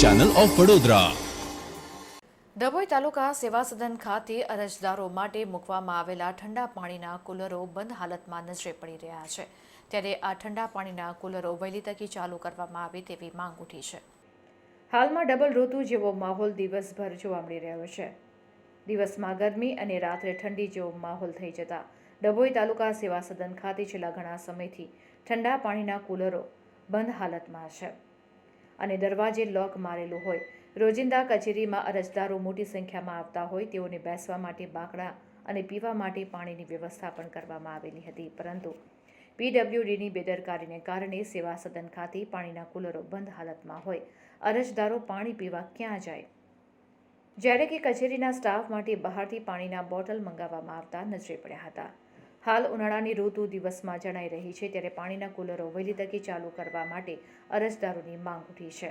Channel of Vadodara Dabhoi taluka Seva Sadan ખાતે અરજદારો માટે મૂકવામાં આવેલા ઠંડા પાણીના કુલરો બંધ હાલતમાં નજરે પડી રહ્યા છે. ત્યારે આ ઠંડા પાણીના કુલરો વહેલી તકી ચાલુ કરવામાં આવે તેવી માંગ ઉઠી છે. હાલમાં ડબલ ઋતુ જેવો માહોલ દિવસભર જોવા મળી રહ્યો છે. દિવસમાં ગરમી અને રાત્રે ઠંડી જેવો માહોલ થઈ જતા ડભોઈ તાલુકા સેવા સદન ખાતે છેલ્લા ઘણા સમયથી ઠંડા પાણીના કુલરો બંધ હાલતમાં છે. અને દરવાજે લોક મારેલું હોય. રોજિંદા કચેરીમાં અરજદારો મોટી સંખ્યામાં આવતા હોય તેઓને બેસવા માટે બાકડા અને પીવા માટે પાણીની વ્યવસ્થા પણ કરવામાં આવેલી હતી. પરંતુ પીડબ્લ્યુડીની બેદરકારીને કારણે સેવા સદન ખાતે પાણીના કુલરો બંધ હાલતમાં હોય. અરજદારો પાણી પીવા ક્યાં જાય? જ્યારે કે કચેરીના સ્ટાફ માટે બહારથી પાણીના બોટલ મંગાવવામાં આવતા નજરે પડ્યા હતા. હાલ ઉનાળાની ઋતુ દિવસમાં જણાઈ રહી છે, ત્યારે પાણીના કુલરો વહેલી તકે ચાલુ કરવા માટે અરજદારોની માંગ ઉઠી છે.